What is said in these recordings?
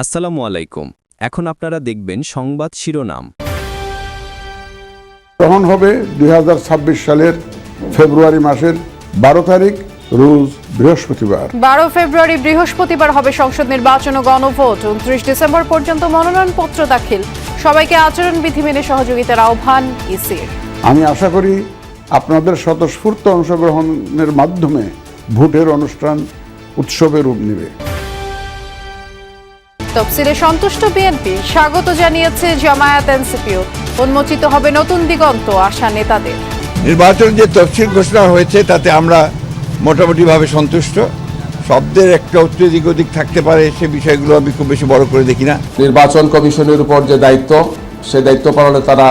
আসসালামু আলাইকুম। এখন আপনারা দেখবেন সংবাদ শিরোনাম। গ্রহণ হবে দুই সালের ফেব্রুয়ারি মাসের বারো তারিখ রোজ বৃহস্পতিবার। বারো ফেব্রুয়ারি বৃহস্পতিবার হবে সংসদ নির্বাচন ও গণভোট। উনত্রিশ ডিসেম্বর পর্যন্ত মনোনয়নপত্র দাখিল। সবাইকে আচরণবিধি মেনে সহযোগিতার আহ্বান ইসির। আমি আশা করি আপনাদের স্বতঃস্ফূর্ত অংশগ্রহণের মাধ্যমে ভোটের অনুষ্ঠান উৎসবে রূপ নেবে। তফসিলে সন্তুষ্ট বিএনপি। স্বাগত জানিয়েছে জামায়াত এনসিপিও। উন্মোচিত হবে নতুন দিগন্ত আশা নেতাদের। নির্বাচন যে তফসিল ঘোষণা হয়েছে তাতে আমরা মোটামুটিভাবে সন্তুষ্ট। শব্দের একটা উত্তর অধিক ওদিক থাকতে পারে সে বিষয়গুলো আমি খুব বেশি বড় করে দেখি না। নির্বাচন কমিশনের উপর যে দায়িত্ব সে দায়িত্ব পালনে তারা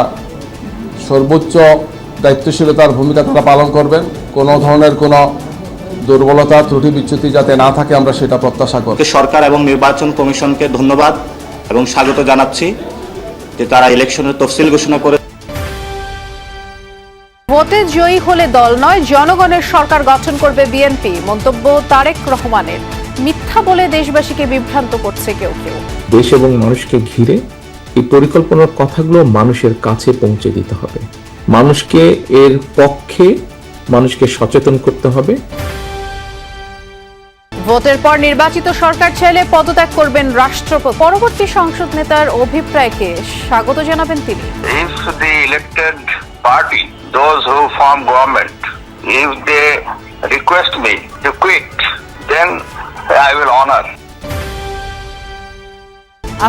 সর্বোচ্চ দায়িত্বশীলতার ভূমিকা তারা পালন করবেন। কোনো ধরনের কোনো দুর্বলতা ত্রুটি বিচ্যুতি যাতে না থাকে আমরা সেটা প্রত্যাশা করি সরকার এবং নির্বাচন কমিশনকে ধন্যবাদ এবং স্বাগত জানাচ্ছি যে তারা ইলেকশনের তফসিল ঘোষণা করে ভোটে জয়ী হলে দল নয় জনগণের সরকার গঠন করবে বিএনপি। মন্তব্য তারেক রহমানের। মিথ্যা বলে দেশবাসীকে বিভ্রান্ত করছে কেউ কেউ। দেশ এবং মানুষকে ঘিরে এই পরিকল্পনার কথাগুলো মানুষের কাছে পৌঁছে দিতে হবে। মানুষকে এর পক্ষে মানুষকে সচেতন করতে হবে। ভোটের পর নির্বাচিত সরকার চাইলে পদত্যাগ করবেন রাষ্ট্রপতি পরবর্তী সংসদ নেতার অভিপ্রায়কে স্বাগত জানাবেন তিনি.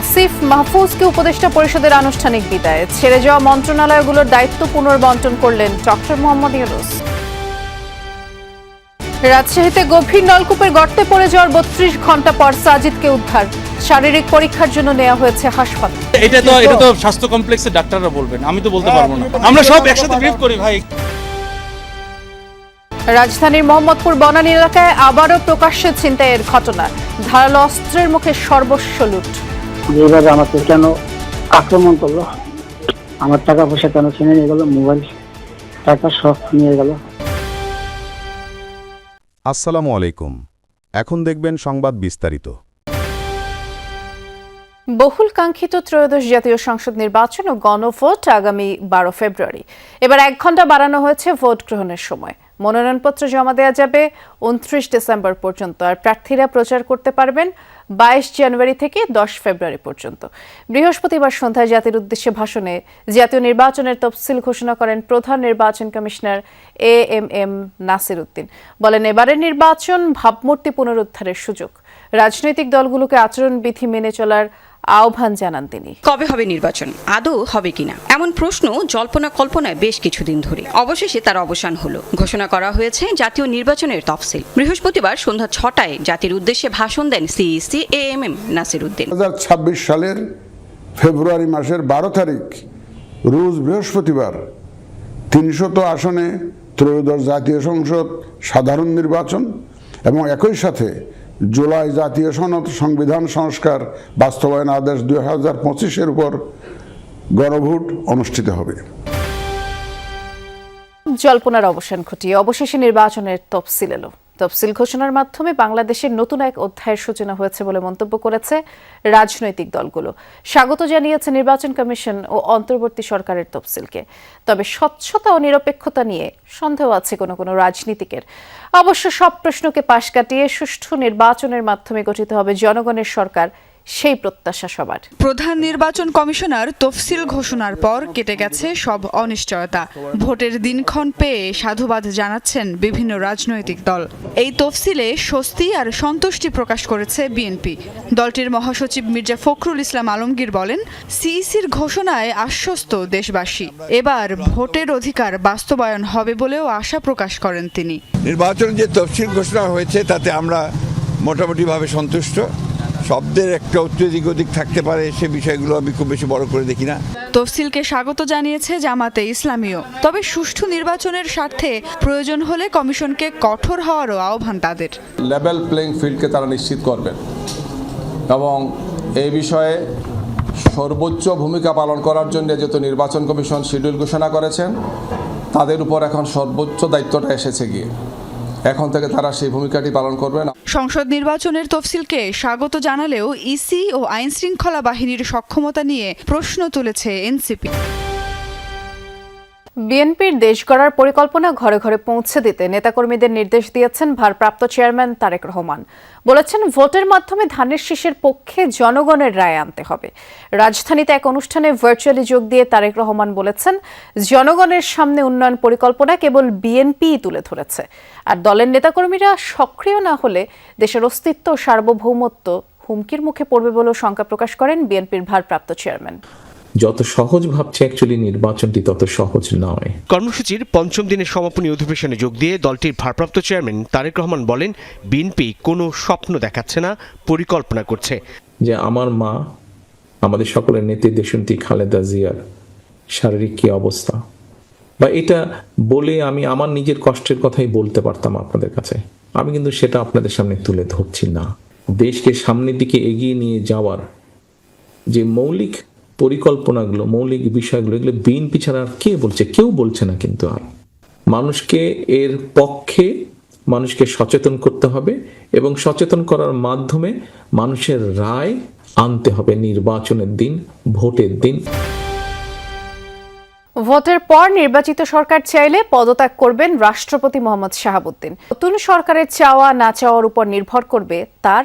আসিফ মাহফুজকে উপদেষ্টা পরিষদের আনুষ্ঠানিক বিদায়। ছেড়ে যাওয়া মন্ত্রণালয়গুলোর দায়িত্ব পুনর্বন্টন করলেন ডক্টর মোহাম্মদ ইউনুস। রাজশাহীতে গভীর নলকূপের গর্তে পড়ে যাওয়ার বত্রিশ ঘণ্টা পর সাজিদকে উদ্ধার। শারীরিক পরীক্ষার জন্য নেওয়া হয়েছে হাসপাতাল। এটা তো এটা তো স্বাস্থ্য কমপ্লেক্সের ডাক্তাররা বলবেন আমি তো বলতে পারব না। আমরা সব একসাথে ব্রিফ করি ভাই। রাজধানীর মোহাম্মদপুর বনানী এলাকায় আবারও প্রকাশ্যে ছিনতাইয়ের ঘটনা। ধারালো অস্ত্রের মুখে সর্বস্ব লুট। যেভাবে আমাকে কেন আক্রমণ করল আমার টাকা পয়সা কেন ছিনে নিয়ে গেল মোবাইল টাকা সব নিয়ে গেল। আসসালামু আলাইকুম। এখন দেখবেন সংবাদ বিস্তারিত। বহুল কাঙ্ক্ষিত ত্রয়োদশ জাতীয় সংসদ নির্বাচন ও গণভোট আগামী বারো ফেব্রুয়ারি। এবার এক ঘণ্টা বাড়ানো হয়েছে ভোট গ্রহণের সময়। মনোনয়নপত্র জমা দেওয়া যাবে উনত্রিশ ডিসেম্বর পর্যন্ত, আর প্রার্থীরা প্রচার করতে পারবেন বাইশ জানুয়ারি থেকে দশ ফেব্রুয়ারি পর্যন্ত। বৃহস্পতিবার সন্ধ্যায় জাতির উদ্দেশ্যে ভাষণে জাতীয় নির্বাচনের তফসিল ঘোষণা করেন প্রধান নির্বাচন commissioner A M M Nasir Uddin বলেন, এবারের নির্বাচন ভাবমূর্তি পুনরুদ্ধারের সুযোগ। রাজনৈতিক দলগুলোকে আচরণবিধি মেনে চলার আহ্বান জানান তিনি। কবে হবে নির্বাচন? আদৌ হবে কিনা? এমন প্রশ্ন জল্পনা কল্পনায় বেশ কিছুদিন ধরে। অবশেষে তার অবসান হলো। ঘোষণা করা হয়েছে জাতীয় নির্বাচনের তফসিল। বৃহস্পতিবার সন্ধ্যা ছটায় জাতির উদ্দেশ্যে ভাষণ দেন CEC A M M Nasir Uddin. দু সালের ফেব্রুয়ারি মাসের বারো তারিখ রোজ বৃহস্পতিবার তিনশত আসনে ত্রয়োদশ জাতীয় সংসদ সাধারণ নির্বাচন এবং একই সাথে জুলাই জাতীয় সনদ সংবিধান সংস্কার বাস্তবায়ন আদেশ দুই হাজার পঁচিশের উপর গণভোট অনুষ্ঠিত হবে। জল্পনার অবসান ঘটিয়ে অবশেষে নির্বাচনের তফসিল এলো। তফসিল ঘোষণার মাধ্যমে বাংলাদেশের নতুন এক অধ্যায়ের সূচনা হয়েছে বলে মন্তব্য করেছে রাজনৈতিক দলগুলো। স্বাগত জানিয়েছে নির্বাচন কমিশন ও অন্তর্বর্তী সরকারের তফসিলকে। তবে স্বচ্ছতা ও নিরপেক্ষতা নিয়ে সন্দেহ আছে কোনো কোনো রাজনীতিকের। অবশ্য সব প্রশ্নকে পাশ কাটিয়ে সুষ্ঠু নির্বাচনের মাধ্যমে গঠিত হবে জনগণের সরকার সেই প্রত্যাশা সবার। প্রধান নির্বাচন কমিশনার তফসিল ঘোষণার পর কেটে গেছে সব অনিশ্চয়তা। ভোটের দিনক্ষণ পেয়ে সাধুবাদ জানাচ্ছেন বিভিন্ন রাজনৈতিক দল। এই তফসিলে স্বস্তি আর সন্তুষ্টি প্রকাশ করেছে বিএনপি। দলটির মহাসচিব মির্জা ফখরুল ইসলাম আলমগীর বলেন সিইসির ঘোষণায় আশ্বস্ত দেশবাসী। এবার ভোটের অধিকার বাস্তবায়ন হবে বলেও আশা প্রকাশ করেন তিনি। নির্বাচন যে তফসিল ঘোষণা হয়েছে তাতে আমরা মোটামুটিভাবে সন্তুষ্ট। শব্দের একটা উত্তর দিক ওদিক থাকতে পারে সে বিষয়গুলো আমি খুব বেশি বড় করে দেখি না। তফসিলকে স্বাগত জানিয়েছে জামাতে ইসলামীও। তবে সুষ্ঠু নির্বাচনের স্বার্থে প্রয়োজন হলে কমিশনকে কঠোর হওয়ারও আহ্বান তাদের। লেভেল প্লেইং ফিল্ডকে তারা নিশ্চিত করবেন এবং এই বিষয়ে সর্বোচ্চ ভূমিকা পালন করার জন্য যেহেতু নির্বাচন কমিশন শিডিউল ঘোষণা করেছেন তাদের উপর এখন সর্বোচ্চ দায়িত্বটা এসেছে গিয়ে। এখন থেকে তারা সেই ভূমিকাটি পালন করবে। না সংসদ নির্বাচনের তফসিলকে স্বাগত জানালেও ইসি ও আইনশৃঙ্খলা বাহিনীর সক্ষমতা নিয়ে প্রশ্ন তুলেছে এনসিপি। বিএনপির দেশ গড়ার পরিকল্পনা ঘরে ঘরে পৌঁছে দিতে নেতাকর্মীদের নির্দেশ দিয়েছেন ভারপ্রাপ্ত চেয়ারম্যান তারেক রহমান। বলেছেন, ভোটের মাধ্যমে ধানের শীষের পক্ষে জনগণের রায় আনতে হবে। রাজধানীতে এক অনুষ্ঠানে ভার্চুয়ালি যোগ দিয়ে তারেক রহমান বলেছেন, জনগণের সামনে উন্নয়ন পরিকল্পনা কেবল বিএনপি তুলে ধরেছে। আর দলের নেতাকর্মীরা সক্রিয় না হলে দেশের অস্তিত্ব সার্বভৌমত্ব হুমকির মুখে পড়বে বলেও শঙ্কা প্রকাশ করেন বিএনপির ভারপ্রাপ্ত চেয়ারম্যান। যত সহজ ভাবছে অ্যাকচুয়ালি নির্বাচনটি তত সহজ নয়। কর্মসূচির পঞ্চম দিনের সমাপনী অধিবেশনে যোগ দিয়ে দলটির ভারপ্রাপ্ত চেয়ারম্যান তারেক রহমান বলেন বিএনপি কোনো স্বপ্ন দেখাচ্ছে না পরিকল্পনা করছে। যে আমার মা আমাদের সকলের নেত্রী দেশন্তী খালেদা জিয়ার শারীরিক কি অবস্থা? বা এটা বলে আমি আমার নিজের কষ্টের কথাই বলতে পারতাম আপনাদের কাছে। আমি কিন্তু সেটা আপনাদের সামনে তুলে ধরছি না। দেশকে সামনের দিকে এগিয়ে নিয়ে যাওয়ার যে মৌলিক পরিকল্পনাগুলো, মৌলিক বিষয়গুলো, এগুলো বিএনপি ছাড়া আর কে বলছে? কেউ বলছে না কিন্তু আর। মানুষকে এর পক্ষে মানুষকে সচেতন করতে হবে এবং সচেতন করার মাধ্যমে মানুষের রায় আনতে হবে নির্বাচনের দিন, ভোটের দিন। ভোটের পর নির্বাচিত সরকার চাইলে পদত্যাগ করবেন রাষ্ট্রপতি মোহাম্মদ শাহাবুদ্দিন। নতুন সরকারের চাওয়া না চাওয়ার উপর নির্ভর করবে তার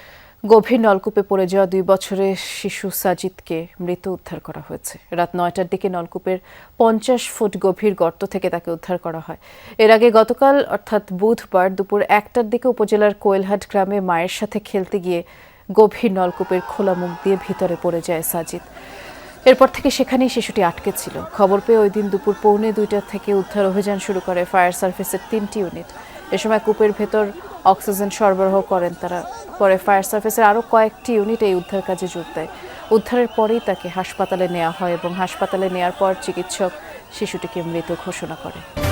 গভীর নলকূপে পড়ে যাওয়া দুই বছরের শিশু সাজিদকে মৃত উদ্ধার করা হয়েছে। রাত নয়টার দিকে নলকূপের পঞ্চাশ ফুট গভীর গর্ত থেকে তাকে উদ্ধার করা হয়। এর আগে গতকাল, অর্থাৎ বুধবার দুপুর একটার দিকে উপজেলার কোয়েলহাট গ্রামে মায়ের সাথে খেলতে গিয়ে গভীর নলকূপের খোলা মুখ দিয়ে ভিতরে পড়ে যায় সাজিদ। এরপর থেকে সেখানেই শিশুটি আটকে ছিল। খবর পেয়ে ওই দিন দুপুর পৌনে দুইটা থেকে উদ্ধার অভিযান শুরু করে ফায়ার সার্ভিসের তিনটি ইউনিট। এ সময় কূপের ভেতর অক্সিজেন সরবরাহ করেন তারা। পরে ফায়ার সার্ভিসের আরও কয়েকটি ইউনিট এই উদ্ধার কাজে যোগ দেয়। উদ্ধারের পরেই তাকে হাসপাতালে নেওয়া হয় এবং হাসপাতালে নেওয়ার পর চিকিৎসক শিশুটিকে মৃত ঘোষণা করে।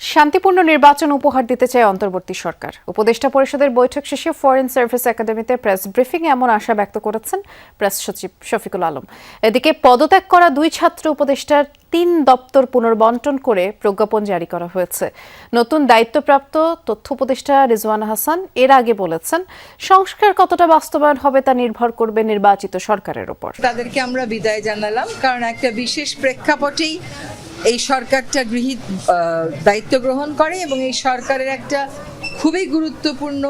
শান্তিপূর্ণ নির্বাচন উপহার দিতে চায় অন্তর্বর্তী সরকার। উপদেষ্টা পরিষদের বৈঠক শেষে ফরেন সার্ভিস একাডেমিতে প্রেস ব্রিফিং এমন আশা ব্যক্ত করেছেন প্রেস সচিব শফিকুল আলম। এদিকে পদত্যাগ করা দুই ছাত্র উপদেষ্টার তিন দপ্তর পুনর্বন্টন করে প্রজ্ঞাপন জারি করা হয়েছে। নতুন দায়িত্বপ্রাপ্ত তথ্য উপদেষ্টা রিজওয়ান হাসান এর আগে বলেছেন, সংস্কার কতটা বাস্তবায়ন হবে তা নির্ভর করবে নির্বাচিত সরকারের উপর তাদেরকে আমরা বিদায় জানালাম, কারণ একটা বিশেষ প্রেক্ষাপটেই এই সরকারটা গৃহীত দায়িত্ব গ্রহণ করে এবং এই সরকারের একটা খুবই গুরুত্বপূর্ণ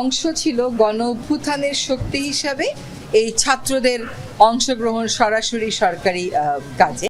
অংশ ছিল গণ অভ্যুত্থানের শক্তি হিসাবে এই ছাত্রদের অংশগ্রহণ সরাসরি সরকারি কাজে।